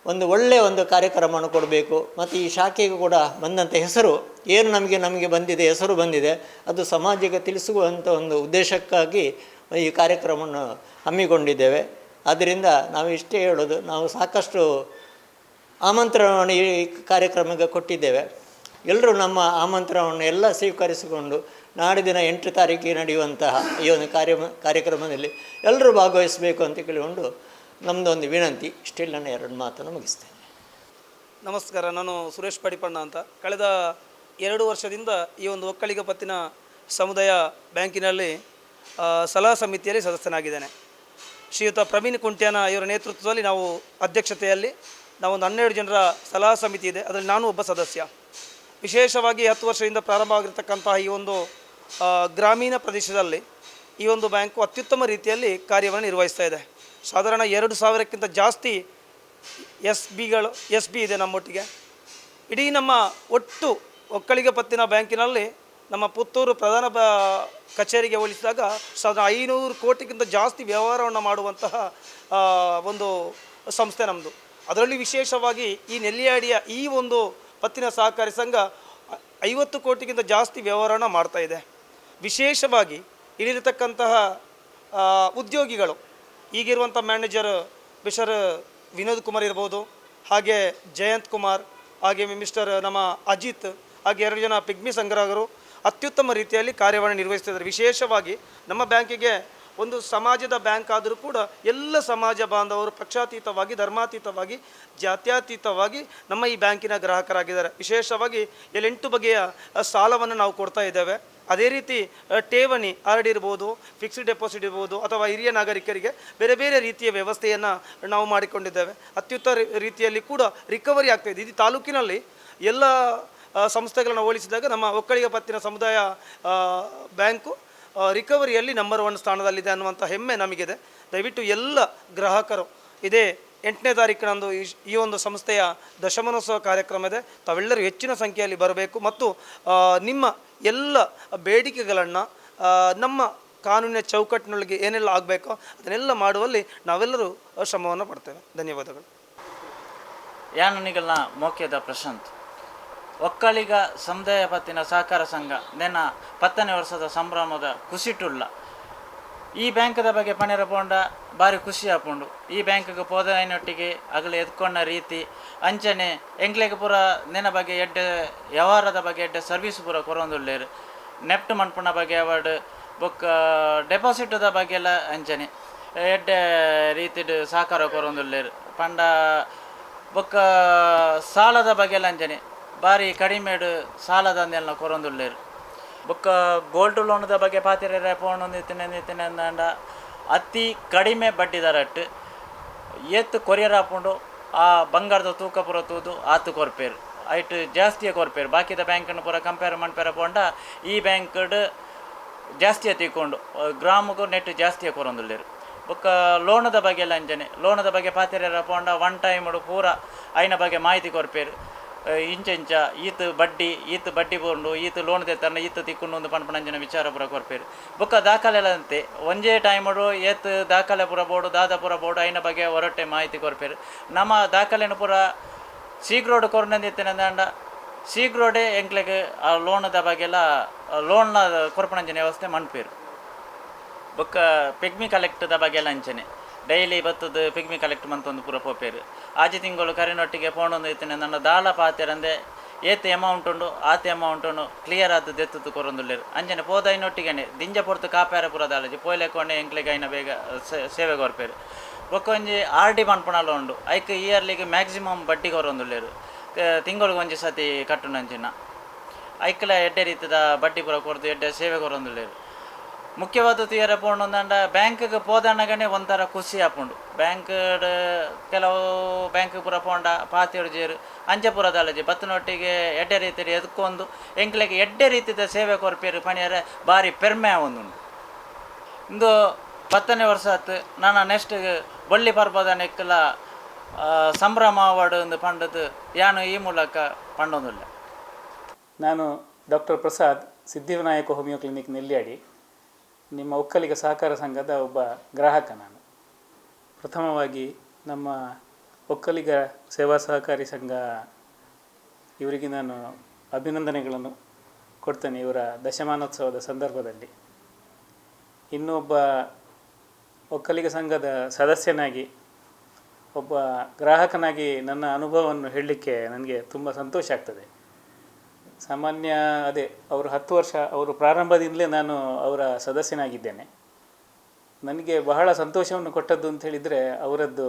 ಒಂದು ಒಳ್ಳೆಯ ಒಂದು ಕಾರ್ಯಕ್ರಮವನ್ನು ಕೊಡಬೇಕು. ಮತ್ತು ಈ ಶಾಖೆಗೂ ಕೂಡ ಬಂದಂಥ ಹೆಸರು, ಏನು ನಮಗೆ ನಮಗೆ ಬಂದಿದೆ, ಹೆಸರು ಬಂದಿದೆ, ಅದು ಸಮಾಜಕ್ಕೆ ತಿಳಿಸುವಂಥ ಒಂದು ಉದ್ದೇಶಕ್ಕಾಗಿ ಈ ಕಾರ್ಯಕ್ರಮವನ್ನು ಹಮ್ಮಿಕೊಂಡಿದ್ದೇವೆ. ಆದ್ದರಿಂದ ನಾವು ಇಷ್ಟೇ ಹೇಳೋದು, ನಾವು ಸಾಕಷ್ಟು ಆಮಂತ್ರಣವನ್ನು ಈ ಕಾರ್ಯಕ್ರಮಕ್ಕೆ ಕೊಟ್ಟಿದ್ದೇವೆ. ಎಲ್ಲರೂ ನಮ್ಮ ಆಮಂತ್ರಣವನ್ನು ಎಲ್ಲ ಸ್ವೀಕರಿಸಿಕೊಂಡು ನಾಡಿದಿನ ಎಂಟು ತಾರೀಕಿಗೆ ನಡೆಯುವಂತಹ ಈ ಒಂದು ಕಾರ್ಯ ಕಾರ್ಯಕ್ರಮದಲ್ಲಿ ಎಲ್ಲರೂ ಭಾಗವಹಿಸಬೇಕು ಅಂತ ಕೇಳಿಕೊಂಡು ನಮ್ಮದೊಂದು ವಿನಂತಿ ಸ್ಟಿಲ್ ನಾನು ಎರಡು ಮಾತನ್ನು ಮುಗಿಸ್ತೇನೆ. ನಮಸ್ಕಾರ, ನಾನು ಸುರೇಶ್ ಪಡಿಪಣ್ಣ ಅಂತ. ಕಳೆದ ಎರಡು ವರ್ಷದಿಂದ ಈ ಒಂದು ಒಕ್ಕಲಿಗ ಪತ್ತಿನ ಸಮುದಾಯ ಬ್ಯಾಂಕಿನಲ್ಲಿ ಸಲಹಾ ಸಮಿತಿಯಲ್ಲಿ ಸದಸ್ಯನಾಗಿದ್ದೇನೆ. ಶ್ರೀಯುತ ಪ್ರವೀಣ್ ಕುಂಟ್ಯಾನ ಇವರ ನೇತೃತ್ವದಲ್ಲಿ ನಾವು ಅಧ್ಯಕ್ಷತೆಯಲ್ಲಿ ನಾವೊಂದು ಹನ್ನೆರಡು ಜನರ ಸಲಹಾ ಸಮಿತಿ ಇದೆ. ಅದರಲ್ಲಿ ನಾನು ಒಬ್ಬ ಸದಸ್ಯ. ವಿಶೇಷವಾಗಿ ಹತ್ತು ವರ್ಷದಿಂದ ಪ್ರಾರಂಭ ಆಗಿರ್ತಕ್ಕಂತಹ ಈ ಒಂದು ಗ್ರಾಮೀಣ ಪ್ರದೇಶದಲ್ಲಿ ಈ ಒಂದು ಬ್ಯಾಂಕು ಅತ್ಯುತ್ತಮ ರೀತಿಯಲ್ಲಿ ಕಾರ್ಯವನ್ನು ನಿರ್ವಹಿಸ್ತಾ ಇದೆ. ಸಾಧಾರಣ ಎರಡು ಸಾವಿರಕ್ಕಿಂತ ಜಾಸ್ತಿ ಎಸ್ ಬಿಗಳು, ಎಸ್ ಬಿ ಇದೆ ನಮ್ಮೊಟ್ಟಿಗೆ. ಇಡೀ ನಮ್ಮ ಒಟ್ಟು ಒಕ್ಕಲಿಗ ಪತ್ತಿನ ಬ್ಯಾಂಕಿನಲ್ಲಿ ನಮ್ಮ ಪುತ್ತೂರು ಪ್ರಧಾನ ಕಚೇರಿಗೆ ಹೋಲಿಸಿದಾಗ ಸಾವಿರದ ಐನೂರು ಕೋಟಿಗಿಂತ ಜಾಸ್ತಿ ವ್ಯವಹಾರವನ್ನು ಮಾಡುವಂತಹ ಒಂದು ಸಂಸ್ಥೆ ನಮ್ಮದು ಅದರಲ್ಲಿ ವಿಶೇಷವಾಗಿ ಈ ನೆಲ್ಲಿಯಾಡಿಯ ಈ ಒಂದು ಪತ್ತಿನ ಸಹಕಾರಿ ಸಂಘ ಐವತ್ತು ಕೋಟಿಗಿಂತ ಜಾಸ್ತಿ ವ್ಯವಹಾರನ ಮಾಡ್ತಾ ಇದೆ. ವಿಶೇಷವಾಗಿ ಇಲ್ಲಿರತಕ್ಕಂತಹ ಉದ್ಯೋಗಿಗಳು ಈಗಿರುವಂಥ ಮ್ಯಾನೇಜರ್ ಮಿಸ್ಟರ್ ವಿನೋದ್ ಕುಮಾರ್ ಇರ್ಬೋದು, ಹಾಗೆ ಜಯಂತ್ ಕುಮಾರ್, ಹಾಗೆ ಮಿಸ್ಟರ್ ನಮ್ಮ ಅಜಿತ್, ಹಾಗೆ ಎರಡು ಜನ ಪಿಗ್ಮಿ ಸಂಗ್ರಾಹಕರು ಅತ್ಯುತ್ತಮ ರೀತಿಯಲ್ಲಿ ಕಾರ್ಯವನ್ನು ನಿರ್ವಹಿಸ್ತಿದ್ದಾರೆ ವಿಶೇಷವಾಗಿ ನಮ್ಮ ಬ್ಯಾಂಕಿಗೆ ಒಂದು ಸಮಾಜದ ಬ್ಯಾಂಕ್ ಆದರೂ ಕೂಡ ಎಲ್ಲ ಸಮಾಜ ಬಾಂಧವರು ಪಕ್ಷಾತೀತವಾಗಿ, ಧರ್ಮಾತೀತವಾಗಿ, ಜಾತ್ಯಾತೀತವಾಗಿ ನಮ್ಮ ಈ ಬ್ಯಾಂಕಿನ ಗ್ರಾಹಕರಾಗಿದ್ದಾರೆ. ವಿಶೇಷವಾಗಿ ಎಲ್ಲೆಂಟು ಬಗೆಯ ಸಾಲವನ್ನು ನಾವು ಕೊಡ್ತಾ ಇದ್ದೇವೆ. ಅದೇ ರೀತಿ ಠೇವಣಿ ಆರ್ ಡಿ ಇರ್ಬೋದು, ಫಿಕ್ಸ್ಡ್ ಡೆಪಾಸಿಟ್ ಇರ್ಬೋದು, ಅಥವಾ ಹಿರಿಯ ನಾಗರಿಕರಿಗೆ ಬೇರೆ ಬೇರೆ ರೀತಿಯ ವ್ಯವಸ್ಥೆಯನ್ನು ನಾವು ಮಾಡಿಕೊಂಡಿದ್ದೇವೆ. ಅತ್ಯುತ್ತಮ ರೀತಿಯಲ್ಲಿ ಕೂಡ ರಿಕವರಿ ಆಗ್ತಾ ಇದೆ. ತಾಲೂಕಿನಲ್ಲಿ ಎಲ್ಲ ಸಂಸ್ಥೆಗಳನ್ನು ಹೋಲಿಸಿದಾಗ ನಮ್ಮ ಒಕ್ಕಲಿಗ ಪತ್ತಿನ ಸಮುದಾಯ ಬ್ಯಾಂಕು ರಿಕವರಿಯಲ್ಲಿ ನಂಬರ್ ಒನ್ ಸ್ಥಾನದಲ್ಲಿದೆ ಅನ್ನುವಂಥ ಹೆಮ್ಮೆ ನಮಗಿದೆ. ದಯವಿಟ್ಟು ಎಲ್ಲ ಗ್ರಾಹಕರು, ಇದೇ ಎಂಟನೇ ತಾರೀಕಿನಂದು ಈ ಒಂದು ಸಂಸ್ಥೆಯ ದಶಮಾನೋತ್ಸವ ಕಾರ್ಯಕ್ರಮ ಇದೆ. ತಾವೆಲ್ಲರೂ ಹೆಚ್ಚಿನ ಸಂಖ್ಯೆಯಲ್ಲಿ ಬರಬೇಕು ಮತ್ತು ನಿಮ್ಮ ಎಲ್ಲ ಬೇಡಿಕೆಗಳನ್ನು ನಮ್ಮ ಕಾನೂನಿನ ಚೌಕಟ್ಟಿನೊಳಗೆ ಏನೆಲ್ಲ ಆಗಬೇಕೋ ಅದನ್ನೆಲ್ಲ ಮಾಡುವಲ್ಲಿ ನಾವೆಲ್ಲರೂ ಶ್ರಮವನ್ನು ಪಡ್ತೇವೆ. ಧನ್ಯವಾದಗಳು. ಯಾನಿಗಲ್ಲ ಮೋಕ್ಯದ ಪ್ರಶಾಂತ್. ಒಕ್ಕಲಿಗ ಸಮುದಾಯ ಪತ್ತಿನ ಸಹಕಾರ ಸಂಘ. ನೆನ ಪತ್ತನೇ ವರ್ಷದ ಸಂಭ್ರಮದ ಕುಸಿಟುಳ್ಳ. ಈ ಬ್ಯಾಂಕದ ಬಗ್ಗೆ ಪಣೆರ ಪೋಂಡ ಭಾರಿ ಖುಷಿ ಆಪುಂಡು. ಈ ಬ್ಯಾಂಕ್ಗೆ ಪೋದನೊಟ್ಟಿಗೆ ಅಗಲ ಎದ್ಕೊಂಡ ರೀತಿ ಅಂಚನೆ ಎಂಗ್ಲೆಗ್ ಪೂರ ನೆನ ಬಗ್ಗೆ ಎಡ್ಡೆ, ವ್ಯವಹಾರದ ಬಗ್ಗೆ ಎಡ್ಡೆ ಸರ್ವಿಸ್ ಪೂರ ಕೊರೊಂದುಳ್ಳೇರು ನೆಫ್ಟ್ ಮಣ್ಪುಣ ಬಗ್ಗೆ ಅವಾರ್ಡ್, ಬೊಕ್ಕ ಡೆಪಾಸಿಟ್ದ ಬಗ್ಗೆ ಎಲ್ಲ ಅಂಚನೆ. ಎಡ್ಡೆ ರೀತಿಡ್ ಸಹಕಾರ ಕೊರೊಂದುಳ್ಳೇರು ಪಂಡ ಬೊಕ್ಕ ಸಾಲದ ಬಗ್ಗೆ ಎಲ್ಲ ಅಂಚನೆ. ಭಾರಿ ಕಡಿಮೆ ಸಾಲದಂದೆಲ್ಲ ಕೊರೊಂದುಳ್ಳೇರು. ಬೊಕ್ಕ ಗೋಲ್ಡ್ ಲೋನ್ದ ಬಗ್ಗೆ ಪಾತಿರ ಪೋಣ ನಿತ್ತಿನ ಅತಿ ಕಡಿಮೆ ಬಡ್ಡಿ ದರಟ್ಟು ಎತ್ತು ಕೊರಿಯರ್ ಹಾಕೊಂಡು ಆ ಬಂಗಾರದ ತೂಕ ಪುರ ತೂದು ಆತು ಕೊರ್ಪೇರು. ಐಟ್ ಜಾಸ್ತಿಯೇ ಕೊರ್ಪೇರು. ಬಾಕಿದ ಬ್ಯಾಂಕನ್ನು ಪೂರ ಕಂಪೇರ್ ಮಾಡ್ಪೇರ ಪೋಂಡ, ಈ ಬ್ಯಾಂಕ್ಡ್ ಜಾಸ್ತಿಯೇ ತಿಕ್ಕೊಂಡು ಗ್ರಾಮಗೂ ನೆಟ್ ಜಾಸ್ತಿ ಕೊರೊಂದುಳ್ಳೇರು. ಬೊಕ್ಕ ಲೋನದ ಬಗ್ಗೆ ಎಲ್ಲ ಲೋನದ ಬಗ್ಗೆ ಪಾತಿರ ಪೋಂಡ ಒನ್ ಟೈಮ್ ಪೂರ, ಐನ ಬಗ್ಗೆ ಮಾಹಿತಿ ಕೊರ್ಪೇರು. ಆ, ಈತ ಬಡ್ಡಿ ಈತ ಬಡ್ಡಿ ಬೋಂಡು ಈತ ಲೋನ್ ತೆತ್ತನ್ನ ಈತ ತಿಕ್ಕೊಂಡು ಒಂದು ಪಣಪಣಂಜನ ವಿಚಾರ ಪುರ ಕೊರ್ಪೇರು. ಬೊಕ್ಕ ದಾಖಲೆ ಅಂತೆ ಒಂಜೇ ಟೈಮಡು ಏತ್ ದಾಖಲೆ ಪುರ ಬೋಡು ದಾದ ಪುರ ಬೋಡು ಐನ ಬಗ್ಗೆ ಹೊರಟೆ ಮಾಹಿತಿ ಕೊರ್ಪೇರು. ನಮ್ಮ ದಾಖಲೆನ ಪುರ ಶೀಘ್ರೋಡ್ ಕೊರ್ನಂದಿತ್ತೇನೆ ಅಂದ ಶೀಘ್ರೋಡೆ ಎಂಕ್ಲೆಗೆ ಆ ಲೋನದ ಬಗ್ಗೆಲ್ಲ ಲೋನ್ನ ಕೊರ್ಪಣಂಜನ ವ್ಯವಸ್ಥೆ ಮಣ್ಪೇರು ಬೊಕ್ಕ ಪಿಗ್ಮಿ ಕಲೆಕ್ಟ್ದ ಬಗ್ಗೆ ಎಲ್ಲ ಅಂಚನೆ. ಡೈಲಿ ಬತ್ತದ ಪಿಗ್ಮಿ ಕಲೆಕ್ಟ್ ಮಂತೊಂದು ಪೂರ. ಪೋಪೇರು ಆಚೆ ತಿಂಗಳು ಕರಿನೊಟ್ಟಿಗೆ ಪೋಣೊಂದು ಇತ್ತಿನ. ನನ್ನ ದಾಳ ಪಾತೆರಂದೆ ಏತ್ ಅಮೌಂಟ್ ಉಂಡು, ಆತ ಅಮೌಂಟ್ ಉಂಡು ಕ್ಲಿಯರ್ ಆದ ದೆತ್ತದು ಕೊರೊಂದುಲ್ಲೇರು ಅಂಜನೆ ಪೋದೈನೊಟ್ಟಿಗೆನೆ ದಿಂಜ ಪೊರ್ತು ಕಾಪ್ಯಾರ ಪುರ ದಾಲಜಿ ಪೋಯ್ಲೆ ಎಂಕ್ಲೆಗೆ ಐನ ಬೇಗ ಸೇವೆ ಕೊರ್ಪೇರು ಬೊಕ್ಕ ಒಂಜಿ ಆರ್ ಡಿ ಮನ್ಪುಣಲ ಉಂಡು. ಐಕ್ ಇಯರ್ಲಿಗೆ ಮ್ಯಾಕ್ಸಿಮಮ್ ಬಡ್ಡಿ ಕೊರೊಂದುಲ್ಲೇರು ತಿಂಗಳಿಗೆ ಒಂಜಿ ಸತಿ ಕಟ್ಟುನಂಚಿನ. ಐಕ್ಲ ಎಡ್ಡೆ ರೀತಿದ ಬಡ್ಡಿ ಪುರ ಕೊರ್ದು ಎಡ್ಡೆ ಸೇವೆ ಕೊರೊಂದುಲ್ಲೇರು ಮುಖ್ಯವಾದ ತೀರ ಪೋಂಡು ಬ್ಯಾಂಕ್ಗೆ ಪೋದಣ್ಣಗನೆ ಒಂಥರ ಖುಷಿ ಆಪುಂಡು ಬ್ಯಾಂಕ್ ಕೆಲವು ಬ್ಯಾಂಕ್ ಪುರ ಪೋಂಡ ಪಾತಿಯಡು ಜೇರು, ಅಂಜಪುರ ಬತ್ತನೊಟ್ಟಿಗೆ ಎಡ್ಡೆ ರೀತಿಯಲ್ಲಿ ಎದ್ಕೊಂಡು ಎಂಕ್ಲೆಗೆ ಎಡ್ಡೆ ರೀತಿಯ ಸೇವೆ ಕೊರಪೇರು ಪಣಿಯರ ಭಾರಿ ಪೆರ್ಮೆ ಒಂದುಂಡು ಇಂದು ಹತ್ತನೇ ವರ್ಷ ಆತು ನಾನು ನೆಕ್ಸ್ಟ್ ಬಳ್ಳಿ ಪರ್ಬದ ನೆಕ್ಕಲ ಸಂಭ್ರಮ ಅವಾರ್ಡ್ ಒಂದು ಪಂಡದು ಯಾನು ಈ ಮೂಲಕ ಪಂಡೊಂದಿಲ್ಲ. ನಾನು doctor Prasad Siddhivinayaka homeo clinic Nelliyadi. ನಿಮ್ಮ ಒಕ್ಕಲಿಗ ಸಹಕಾರ ಸಂಘದ ಒಬ್ಬ ಗ್ರಾಹಕ ನಾನು. ಪ್ರಥಮವಾಗಿ ನಮ್ಮ ಒಕ್ಕಲಿಗ ಸೇವಾ ಸಹಕಾರಿ ಸಂಘ ಇವರಿಗೆ ನಾನು ಅಭಿನಂದನೆಗಳನ್ನು ಕೊಡ್ತೇನೆ ಇವರ ದಶಮಾನೋತ್ಸವದ ಸಂದರ್ಭದಲ್ಲಿ. ಇನ್ನೊಬ್ಬ ಒಕ್ಕಲಿಗ ಸಂಘದ ಸದಸ್ಯನಾಗಿ, ಒಬ್ಬ ಗ್ರಾಹಕನಾಗಿ ನನ್ನ ಅನುಭವವನ್ನು ಹೇಳಲಿಕ್ಕೆ ನನಗೆ ತುಂಬ ಸಂತೋಷ ಆಗ್ತದೆ. ಸಾಮಾನ್ಯ ಅದೇ, ಅವರು ಹತ್ತು ವರ್ಷ, ಅವರು ಪ್ರಾರಂಭದಿಂದಲೇ ನಾನು ಅವರ ಸದಸ್ಯನಾಗಿದ್ದೇನೆ. ನನಗೆ ಬಹಳ ಸಂತೋಷವನ್ನು ಕೊಟ್ಟದ್ದು ಅಂತ ಹೇಳಿದರೆ, ಅವರದ್ದು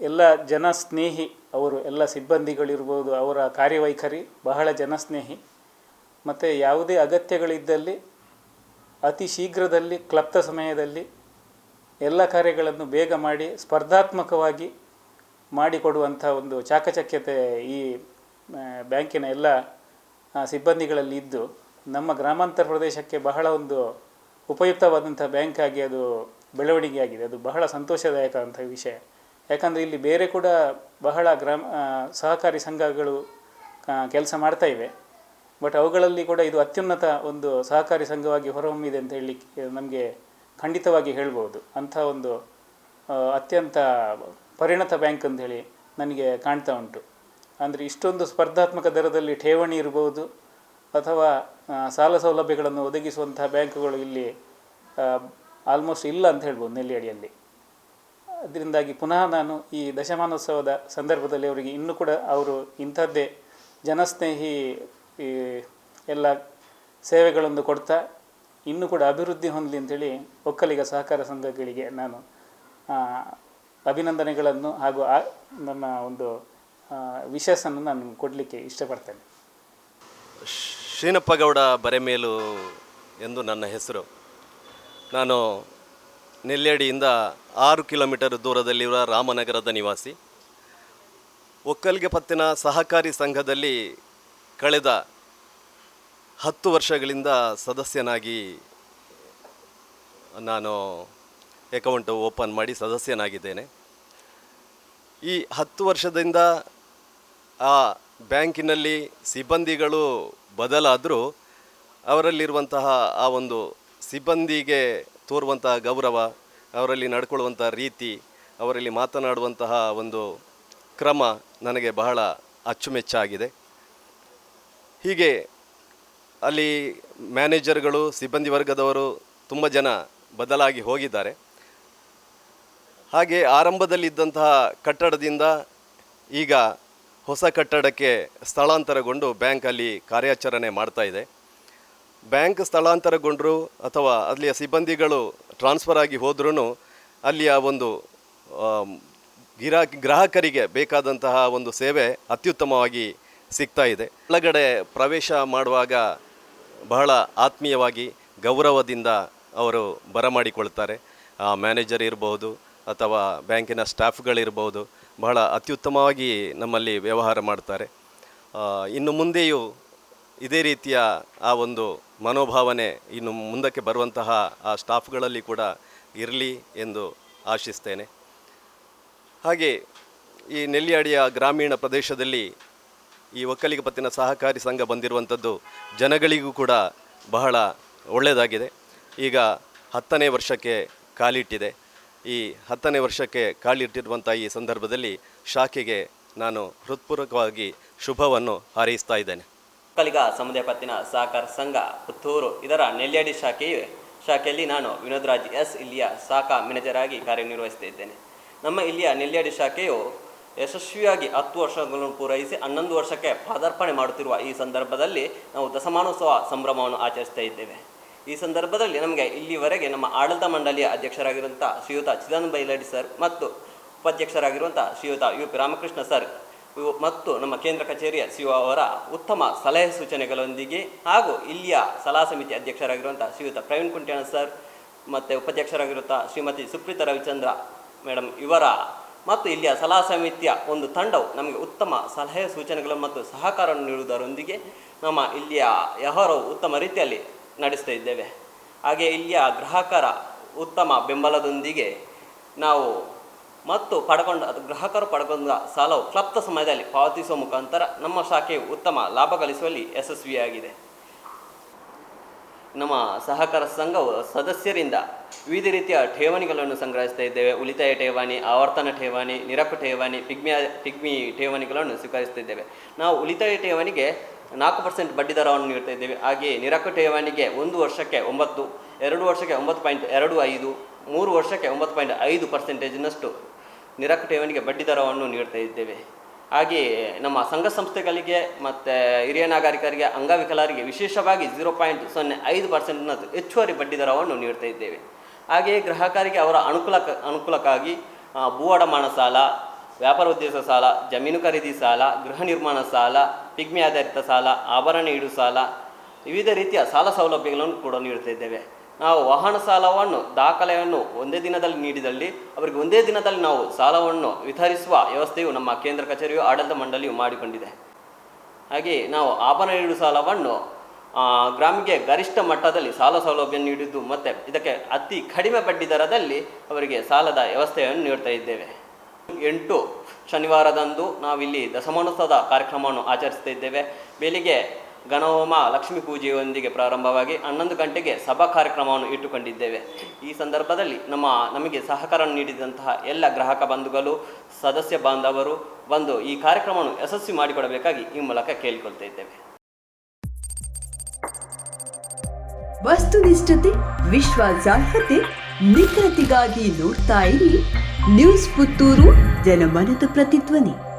ಎಲ್ಲ ಜನಸ್ನೇಹಿ ಅವರು ಎಲ್ಲ ಸಿಬ್ಬಂದಿಗಳಿರ್ಬೋದು, ಅವರ ಕಾರ್ಯವೈಖರಿ, ಬಹಳ ಜನಸ್ನೇಹಿ ಮತ್ತು ಯಾವುದೇ ಅಗತ್ಯಗಳಿದ್ದಲ್ಲಿ, ಅತಿ ಶೀಘ್ರದಲ್ಲಿ, ಕ್ಲಪ್ತ ಸಮಯದಲ್ಲಿ ಎಲ್ಲ ಕಾರ್ಯಗಳನ್ನು ಬೇಗ ಮಾಡಿ, ಸ್ಪರ್ಧಾತ್ಮಕವಾಗಿ ಮಾಡಿಕೊಡುವಂಥ ಒಂದು ಚಾಕಚಕ್ಯತೆ ಈ ಬ್ಯಾಂಕಿನ ಎಲ್ಲ ಸಿಬ್ಬಂದಿಗಳಲ್ಲಿ ಇದ್ದು ನಮ್ಮ ಗ್ರಾಮಾಂತರ ಪ್ರದೇಶಕ್ಕೆ ಬಹಳ ಒಂದು ಉಪಯುಕ್ತವಾದಂಥ ಬ್ಯಾಂಕ್ ಆಗಿ ಅದು ಬೆಳವಣಿಗೆ ಆಗಿದೆ. ಅದು ಬಹಳ ಸಂತೋಷದಾಯಕವಾದಂಥ ವಿಷಯ. ಯಾಕಂದರೆ ಇಲ್ಲಿ ಬೇರೆ ಕೂಡ ಬಹಳ ಗ್ರಾಮ ಸಹಕಾರಿ ಸಂಘಗಳು ಕೆಲಸ ಮಾಡ್ತಾ ಇವೆ. ಬಟ್ ಅವುಗಳಲ್ಲಿ ಕೂಡ ಇದು ಅತ್ಯುನ್ನತ ಒಂದು ಸಹಕಾರಿ ಸಂಘವಾಗಿ ಹೊರಹೊಮ್ಮಿದೆ ಅಂತ ಹೇಳಲಿಕ್ಕೆ ನಮಗೆ ಖಂಡಿತವಾಗಿ ಹೇಳ್ಬೋದು. ಅಂಥ ಒಂದು ಅತ್ಯಂತ ಪರಿಣತ ಬ್ಯಾಂಕ್ ಅಂತ ಹೇಳಿ ನನಗೆ ಕಾಣ್ತಾ ಉಂಟು. ಅಂದರೆ ಇಷ್ಟೊಂದು ಸ್ಪರ್ಧಾತ್ಮಕ ದರದಲ್ಲಿ ಠೇವಣಿ ಇರ್ಬೋದು ಅಥವಾ ಸಾಲ ಸೌಲಭ್ಯಗಳನ್ನು ಒದಗಿಸುವಂತಹ ಬ್ಯಾಂಕುಗಳು ಇಲ್ಲಿ ಆಲ್ಮೋಸ್ಟ್ ಇಲ್ಲ ಅಂತ ಹೇಳ್ಬೋದು ನೆಲ್ಲಿಯಡಿಯಲ್ಲಿ ಅದರಿಂದಾಗಿ ಪುನಃ ನಾನು ಈ ದಶಮಾನೋತ್ಸವದ ಸಂದರ್ಭದಲ್ಲಿ ಅವರಿಗೆ ಇನ್ನೂ ಕೂಡ ಅವರು ಇಂಥದ್ದೇ ಜನಸ್ನೇಹಿ, ಈ, ಎಲ್ಲ ಸೇವೆಗಳನ್ನು ಕೊಡ್ತಾ ಇನ್ನೂ ಕೂಡ ಅಭಿವೃದ್ಧಿ ಹೊಂದಲಿ ಅಂತೇಳಿ ಒಕ್ಕಲಿಗ ಸಹಕಾರ ಸಂಘಗಳಿಗೆ ನಾನು ಅಭಿನಂದನೆಗಳನ್ನು ಹಾಗೂ ಆ, ನನ್ನ ಒಂದು ವಿಶಸ್ಸನ್ನು ನಾನು ಕೊಡಲಿಕ್ಕೆ ಇಷ್ಟಪಡ್ತೇನೆ. ಶ್ರೀನಪ್ಪಗೌಡ ಬರೆಮೇಲು ಎಂದು ನನ್ನ ಹೆಸರು. ನಾನು ನೆಲ್ಲೇಡಿಯಿಂದ ಆರು ಕಿಲೋಮೀಟರ್ ದೂರದಲ್ಲಿರುವ ರಾಮನಗರದ ನಿವಾಸಿ. ಒಕ್ಕಲಿಗೆ ಪತ್ತಿನ ಸಹಕಾರಿ ಸಂಘದಲ್ಲಿ ಕಳೆದ ಹತ್ತು ವರ್ಷಗಳಿಂದ ಸದಸ್ಯನಾಗಿ ನಾನು ಅಕೌಂಟ್ ಓಪನ್ ಮಾಡಿ ಸದಸ್ಯನಾಗಿದ್ದೇನೆ. ಈ ಹತ್ತು ವರ್ಷದಿಂದ ಆ ಬ್ಯಾಂಕಿನಲ್ಲಿ ಸಿಬ್ಬಂದಿಗಳು ಬದಲಾದರೂ ಅವರಲ್ಲಿರುವಂತಹ ಆ ಒಂದು ಸಿಬ್ಬಂದಿಗೆ ತೋರುವಂತಹ ಗೌರವ, ಅವರಲ್ಲಿ ನಡ್ಕೊಳ್ಳುವಂಥ ರೀತಿ, ಅವರಲ್ಲಿ ಮಾತನಾಡುವಂತಹ ಒಂದು ಕ್ರಮ ನನಗೆ ಬಹಳ ಅಚ್ಚುಮೆಚ್ಚಾಗಿದೆ. ಹೀಗೆ ಅಲ್ಲಿ ಮ್ಯಾನೇಜರ್ಗಳು, ಸಿಬ್ಬಂದಿ ವರ್ಗದವರು ತುಂಬ ಜನ ಬದಲಾಗಿ ಹೋಗಿದ್ದಾರೆ. ಹಾಗೆ ಆರಂಭದಲ್ಲಿದ್ದಂತಹ ಕಟ್ಟಡದಿಂದ ಈಗ ಹೊಸ ಕಟ್ಟಡಕ್ಕೆ ಸ್ಥಳಾಂತರಗೊಂಡು ಬ್ಯಾಂಕಲ್ಲಿ ಕಾರ್ಯಾಚರಣೆ ಮಾಡ್ತಾ ಇದೆ. ಬ್ಯಾಂಕ್ ಸ್ಥಳಾಂತರಗೊಂಡರು ಅಥವಾ ಅಲ್ಲಿಯ ಸಿಬ್ಬಂದಿಗಳು ಟ್ರಾನ್ಸ್ಫರ್ ಆಗಿ ಹೋದ್ರೂ ಅಲ್ಲಿಯ ಒಂದು ಗಿರಾ, ಗ್ರಾಹಕರಿಗೆ ಬೇಕಾದಂತಹ ಒಂದು ಸೇವೆ ಅತ್ಯುತ್ತಮವಾಗಿ ಸಿಗ್ತಾ ಇದೆ. ಒಳಗಡೆ ಪ್ರವೇಶ ಮಾಡುವಾಗ ಬಹಳ ಆತ್ಮೀಯವಾಗಿ ಗೌರವದಿಂದ ಅವರು ಬರಮಾಡಿಕೊಳ್ತಾರೆ. ಮ್ಯಾನೇಜರ್ ಇರಬಹುದು ಅಥವಾ ಬ್ಯಾಂಕಿನ ಸ್ಟಾಫ್ಗಳಿರ್ಬೋದು, ಬಹಳ ಅತ್ಯುತ್ತಮವಾಗಿ ನಮ್ಮಲ್ಲಿ ವ್ಯವಹಾರ ಮಾಡ್ತಾರೆ. ಇನ್ನು ಮುಂದೆಯೂ ಇದೇ ರೀತಿಯ ಆ ಒಂದು ಮನೋಭಾವನೆ ಇನ್ನು ಮುಂದಕ್ಕೆ ಬರುವಂತಹ ಆ ಸ್ಟಾಫ್ಗಳಲ್ಲಿ ಕೂಡ ಇರಲಿ ಎಂದು ಆಶಿಸ್ತೇನೆ. ಹಾಗೆ ಈ ನೆಲ್ಲಿಯಾಡಿಯ ಗ್ರಾಮೀಣ ಪ್ರದೇಶದಲ್ಲಿ ಈ ಒಕ್ಕಲಿಗ ಪತ್ತಿನ ಸಹಕಾರಿ ಸಂಘ ಬಂದಿರುವಂಥದ್ದು ಜನಗಳಿಗೂ ಕೂಡ ಬಹಳ ಒಳ್ಳೆಯದಾಗಿದೆ. ಈಗ ಹತ್ತನೇ ವರ್ಷಕ್ಕೆ ಕಾಲಿಟ್ಟಿದೆ. ಈ ಹತ್ತನೇ ವರ್ಷಕ್ಕೆ ಕಾಲಿಟ್ಟಿರುವಂಥ ಈ ಸಂದರ್ಭದಲ್ಲಿ ಶಾಖೆಗೆ ನಾನು ಹೃತ್ಪೂರ್ವಕವಾಗಿ ಶುಭವನ್ನು ಹಾರೈಸ್ತಾ ಇದ್ದೇನೆ. ಕಲಿಗ ಸಮುದಾಯ ಪತ್ತಿನ ಸಹಕಾರ ಸಂಘ ಪುತ್ತೂರು, ಇದರ ನೆಲ್ಯಾಡಿ ಶಾಖೆಯು. ಶಾಖೆಯಲ್ಲಿ ನಾನು ವಿನೋದ್ ರಾಜ್ ಎಸ್ ಇಲ್ಲಿಯ ಶಾಖಾ ಮ್ಯಾನೇಜರ್ ಆಗಿ ಕಾರ್ಯನಿರ್ವಹಿಸ್ತಾ ಇದ್ದೇನೆ. ನಮ್ಮ ಇಲ್ಲಿಯ ನೆಲ್ಯಾಡಿ ಶಾಖೆಯು ಯಶಸ್ವಿಯಾಗಿ ಹತ್ತು ವರ್ಷಗಳನ್ನು ಪೂರೈಸಿ ಹನ್ನೊಂದು ವರ್ಷಕ್ಕೆ ಪಾದಾರ್ಪಣೆ ಮಾಡುತ್ತಿರುವ ಈ ಸಂದರ್ಭದಲ್ಲಿ ನಾವು ದಶಮಾನೋತ್ಸವ ಸಂಭ್ರಮವನ್ನು ಆಚರಿಸ್ತಾ ಇದ್ದೇವೆ. ಈ ಸಂದರ್ಭದಲ್ಲಿ ನಮಗೆ ಇಲ್ಲಿವರೆಗೆ ನಮ್ಮ ಆಡಳಿತ ಮಂಡಳಿಯ ಅಧ್ಯಕ್ಷರಾಗಿರುವಂಥ ಶ್ರೀಯುತ ಚಿದಾನಂದ ಬೈಲಾಡಿ ಸರ್ ಮತ್ತು ಉಪಾಧ್ಯಕ್ಷರಾಗಿರುವಂಥ ಶ್ರೀಯುತ ಯು ಪಿ ರಾಮಕೃಷ್ಣ ಸರ್ ಮತ್ತು ನಮ್ಮ ಕೇಂದ್ರ ಕಚೇರಿಯ ಸಿ ಅವರ ಉತ್ತಮ ಸಲಹೆ ಸೂಚನೆಗಳೊಂದಿಗೆ ಹಾಗೂ ಇಲ್ಲಿಯ ಸಲಹಾ ಸಮಿತಿ ಅಧ್ಯಕ್ಷರಾಗಿರುವಂಥ ಶ್ರೀಯುತ ಪ್ರವೀಣ್ ಕುಂಟ್ಯಾಣ ಸರ್ ಮತ್ತು ಉಪಾಧ್ಯಕ್ಷರಾಗಿರುವಂಥ ಶ್ರೀಮತಿ ಸುಪ್ರೀತ ರವಿಚಂದ್ರ ಮೇಡಮ್ ಇವರ ಮತ್ತು ಇಲ್ಲಿಯ ಸಲಹಾ ಸಮಿತಿಯ ಒಂದು ತಂಡವು ನಮಗೆ ಉತ್ತಮ ಸಲಹೆ ಸೂಚನೆಗಳು ಮತ್ತು ಸಹಕಾರವನ್ನು ನೀಡುವುದರೊಂದಿಗೆ ನಮ್ಮ ಇಲ್ಲಿಯ ವ್ಯವಹಾರವು ಉತ್ತಮ ರೀತಿಯಲ್ಲಿ ನಡೆಸ್ತಾ ಇದ್ದೇವೆ. ಹಾಗೆ ಇಲ್ಲಿಯ ಗ್ರಾಹಕರ ಉತ್ತಮ ಬೆಂಬಲದೊಂದಿಗೆ ನಾವು ಮತ್ತು ಪಡ್ಕೊಂಡ ಗ್ರಾಹಕರು ಪಡ್ಕೊಂಡ ಸಾಲವು ಕ್ಲಪ್ತ ಸಮಯದಲ್ಲಿ ಪಾವತಿಸುವ ಮುಖಾಂತರ ನಮ್ಮ ಶಾಖೆಯು ಉತ್ತಮ ಲಾಭ ಗಳಿಸುವಲ್ಲಿ ಯಶಸ್ವಿಯಾಗಿದೆ. ನಮ್ಮ ಸಹಕಾರ ಸಂಘವು ಸದಸ್ಯರಿಂದ ವಿವಿಧ ರೀತಿಯ ಠೇವಣಿಗಳನ್ನು ಸಂಗ್ರಹಿಸ್ತಾ ಇದ್ದೇವೆ. ಉಳಿತಾಯ ಠೇವಣಿ, ಆವರ್ತನ ಠೇವಣಿ, ನಿರಪ ಠೇವಣಿ ಪಿಗ್ಮಿ ಪಿಗ್ಮಿ ಠೇವಣಿಗಳನ್ನು ಸ್ವೀಕರಿಸ್ತಿದ್ದೇವೆ ನಾವು ಉಳಿತಾಯ ಠೇವಣಿಗೆ ನಾಲ್ಕು ಪರ್ಸೆಂಟ್ ಬಡ್ಡಿ ದರವನ್ನು ನೀಡ್ತಾ ಇದ್ದೇವೆ. ಹಾಗೆಯೇ ನಿರಕು ಠೇವಣಿಗೆ ಒಂದು ವರ್ಷಕ್ಕೆ ಒಂಬತ್ತು, ಎರಡು ವರ್ಷಕ್ಕೆ ಒಂಬತ್ತು ಪಾಯಿಂಟ್ ಎರಡು ಐದು, ಮೂರು ವರ್ಷಕ್ಕೆ ಒಂಬತ್ತು ಪಾಯಿಂಟ್ ಐದು ಪರ್ಸೆಂಟೇಜಿನಷ್ಟು ನಿರಕು ಠೇವಣಿಗೆ ಬಡ್ಡಿ ದರವನ್ನು ನೀಡ್ತಾ ಇದ್ದೇವೆ. ಹಾಗೆಯೇ ನಮ್ಮ ಸಂಘ ಸಂಸ್ಥೆಗಳಿಗೆ ಮತ್ತು ಹಿರಿಯ ನಾಗರಿಕರಿಗೆ, ಅಂಗವಿಕಲರಿಗೆ ವಿಶೇಷವಾಗಿ ಝೀರೋ ಪಾಯಿಂಟ್ ಸೊನ್ನೆ ಐದು ಪರ್ಸೆಂಟ್ನ ಹೆಚ್ಚುವರಿ ಬಡ್ಡಿ ದರವನ್ನು ನೀಡ್ತಾ ಇದ್ದೇವೆ. ಹಾಗೆಯೇ ಗ್ರಾಹಕರಿಗೆ ಅವರ ಅನುಕೂಲ ಅನುಕೂಲಕ್ಕಾಗಿ ಭೂ ಅಡಮಾನ ಸಾಲ ವ್ಯಾಪಾರ ಉದ್ದೇಶ ಸಾಲ, ಜಮೀನು ಖರೀದಿ ಸಾಲ, ಗೃಹ ನಿರ್ಮಾಣ ಸಾಲ, ಪಿಗ್ಮಿ ಆಧಾರಿತ ಸಾಲ, ಆಭರಣ ಇಡು ಸಾಲ, ವಿವಿಧ ರೀತಿಯ ಸಾಲ ಸೌಲಭ್ಯಗಳನ್ನು ಕೂಡ ನೀಡ್ತಾ ಇದ್ದೇವೆ. ನಾವು ವಾಹನ ಸಾಲವನ್ನು, ದಾಖಲೆಯನ್ನು ಒಂದೇ ದಿನದಲ್ಲಿ ನೀಡಿದಲ್ಲಿ, ಅವರಿಗೆ ಒಂದೇ ದಿನದಲ್ಲಿ ನಾವು ಸಾಲವನ್ನು ವಿತರಿಸುವ ವ್ಯವಸ್ಥೆಯು ನಮ್ಮ ಕೇಂದ್ರ ಕಚೇರಿಯು, ಆಡಳಿತ ಮಂಡಳಿಯು ಮಾಡಿಕೊಂಡಿದೆ. ಹಾಗೆಯೇ ನಾವು ಆಭರಣ ಇಡು ಸಾಲವನ್ನು ಗ್ರಾಮಿಗೆ ಗರಿಷ್ಠ ಮಟ್ಟದಲ್ಲಿ ಸಾಲ ಸೌಲಭ್ಯ ನೀಡಿದ್ದು ಮತ್ತು ಇದಕ್ಕೆ ಅತಿ ಕಡಿಮೆ ಬಡ್ಡಿ ದರದಲ್ಲಿ ಅವರಿಗೆ ಸಾಲದ ವ್ಯವಸ್ಥೆಯನ್ನು ನೀಡ್ತಾ ಇದ್ದೇವೆ. ಎಂಟು ಶನಿವಾರದಂದು ನಾವಿಲ್ಲಿ ದಶಮಾನೋತ್ಸವದ ಕಾರ್ಯಕ್ರಮವನ್ನು ಆಚರಿಸ್ತಾ ಇದ್ದೇವೆ. ಬೆಳಿಗ್ಗೆ ಗಣಹೋಮ, ಲಕ್ಷ್ಮೀ ಪೂಜೆಯೊಂದಿಗೆ ಪ್ರಾರಂಭವಾಗಿ ಹನ್ನೊಂದು ಗಂಟೆಗೆ ಸಭಾ ಕಾರ್ಯಕ್ರಮವನ್ನು ಇಟ್ಟುಕೊಂಡಿದ್ದೇವೆ. ಈ ಸಂದರ್ಭದಲ್ಲಿ ನಮ್ಮ, ನಮಗೆ ಸಹಕಾರ ನೀಡಿದಂತಹ ಎಲ್ಲ ಗ್ರಾಹಕ ಬಂಧುಗಳು, ಸದಸ್ಯ ಬಾಂಧವರು ಬಂದು ಈ ಕಾರ್ಯಕ್ರಮವನ್ನು ಯಶಸ್ವಿ ಮಾಡಿಕೊಡಬೇಕಾಗಿ ಈ ಮೂಲಕ ಕೇಳಿಕೊಳ್ತಾ ಇದ್ದೇವೆ. ವಸ್ತುನಿಷ್ಠತೆ, ವಿಶ್ವಾಸಾರ್ಹತೆ ನಿಖರತೆಗಾಗಿ ನೋಡ್ತಾ ಇರಿ. ನ್ಯೂಸ್ ಪುತ್ತೂರು ಜನಮನದ ಪ್ರತಿಧ್ವನಿ.